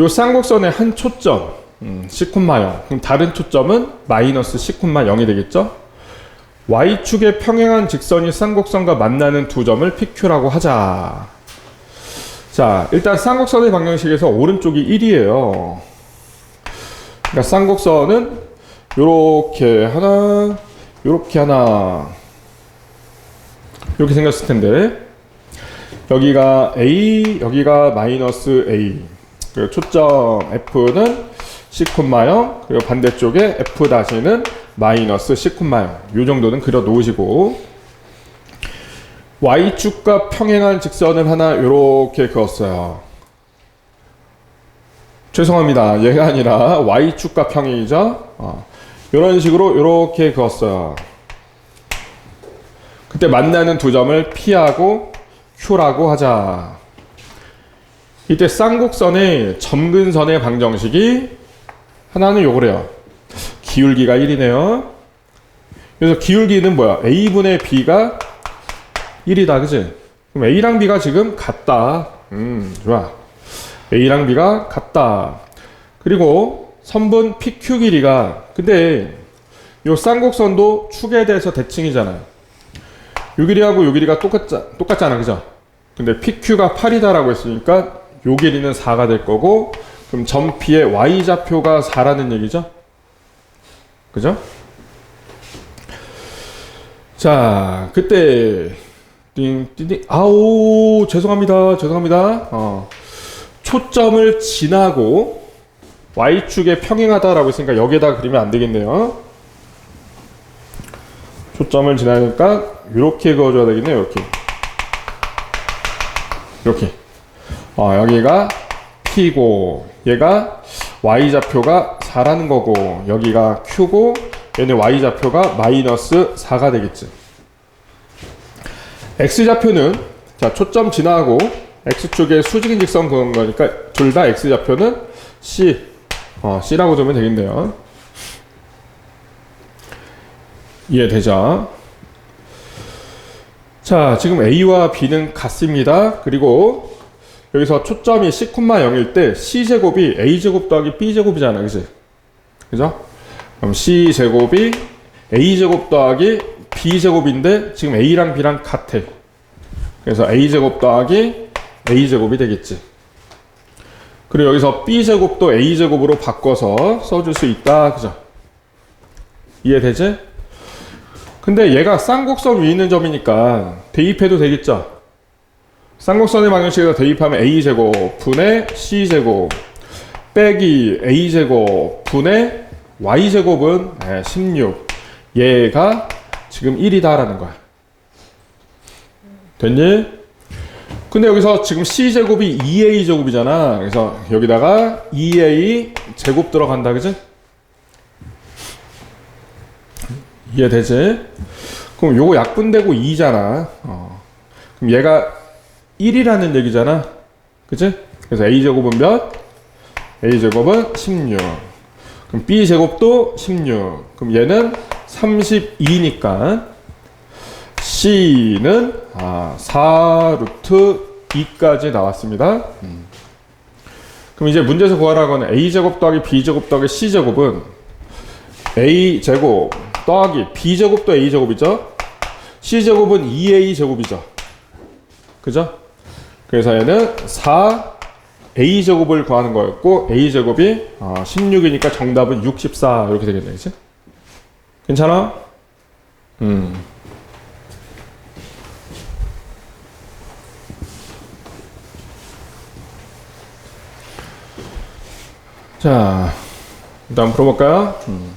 요 쌍곡선의 한 초점 음, 시콤마 0 그럼 다른 초점은 마이너스 시콤마 0이 되겠죠? y축의 평행한 직선이 쌍곡선과 만나는 두 점을 PQ라고 하자. 자 일단 쌍곡선의 방정식에서 오른쪽이 1이에요. 그러니까 쌍곡선은 요렇게 하나 요렇게 하나. 이렇게 생겼을 텐데. 여기가 A 여기가 마이너스 A 그리고 초점 F는 시콤마 0 그리고 반대쪽에 F 다시는 마이너스 시콤마 0요 정도는 그려 놓으시고. Y축과 평행한 직선을 하나 요렇게 그었어요. 죄송합니다. 얘가 아니라 Y축과 평행이죠? 어. 이런 식으로 이렇게 그었어요. 그때 만나는 두 점을 P하고 Q라고 하자 이때 쌍곡선의 점근선의 방정식이 하나는 요거래요. 기울기가 1이네요. 그래서 기울기는 뭐야? A분의 B가 1이다. 그지? 그럼 A랑 B가 지금 같다. 음, 좋아. A랑 B가 같다. 그리고 선분 PQ 길이가 근데 요 쌍곡선도 축에 대해서 대칭이잖아요. 요 길이하고 요 길이가 똑같자, 똑같잖아. 그죠? 근데 PQ가 8이다라고 했으니까 요 길이는 4가 될 거고 그럼 점 P의 Y좌표가 4라는 얘기죠? 그죠? 자, 그때 띵띵띵 아우 죄송합니다. 죄송합니다. 어. 초점을 지나고 Y축에 평행하다라고 했으니까 여기에다 그리면 안 되겠네요. 초점을 지나니까 이렇게 그어줘야 되겠네요. 이렇게. 이렇게. 어, 여기가 P고 얘가 Y좌표가 4라는 거고 여기가 Q고 얘는 Y좌표가 마이너스 4가 되겠지. X좌표는 자 초점 지나고 X축에 수직인 직선 그은 거니까 둘 다 X좌표는 C 어, C라고 두면 되겠네요. 이해되죠? 자, 지금 A와 B는 같습니다. 그리고 여기서 초점이 C, 0일 때 C제곱이 A제곱 더하기 B제곱이잖아. 그지? 그죠? 그럼 C제곱이 A제곱 더하기 B제곱인데 지금 A랑 B랑 같아. 그래서 A제곱 더하기 A제곱이 되겠지. 그리고 여기서 B제곱도 A제곱으로 바꿔서 써줄 수 있다. 그죠? 이해되지? 근데 얘가 쌍곡선 위에 있는 점이니까 대입해도 되겠죠? 쌍곡선의 방정식에서 대입하면 a제곱 분의 c제곱 빼기 a제곱 분의 y제곱은 16 얘가 지금 1이다라는 거야 됐니? 근데 여기서 지금 c제곱이 2a제곱이잖아 그래서 여기다가 2a 제곱 들어간다 그지? 이해되지? 그럼 요거 약분되고 2잖아 어. 그럼 얘가 1이라는 얘기잖아. 그치? 그래서 a제곱은 몇? a제곱은 16. 그럼 b제곱도 16. 그럼 얘는 32니까 c는 아, 4루트 2까지 나왔습니다. 음. 그럼 이제 문제에서 구하라고 하는 a제곱 더하기 b제곱 더하기 c제곱은 a제곱 더하기 b제곱도 a제곱이죠. c제곱은 2a제곱이죠. 그죠? 그래서 얘는 4 a 제곱을 구하는 거였고 a 제곱이 어, 16이니까 정답은 64 이렇게 되겠네, 그치? 괜찮아? 음. 자, 일단 풀어볼까요? 음.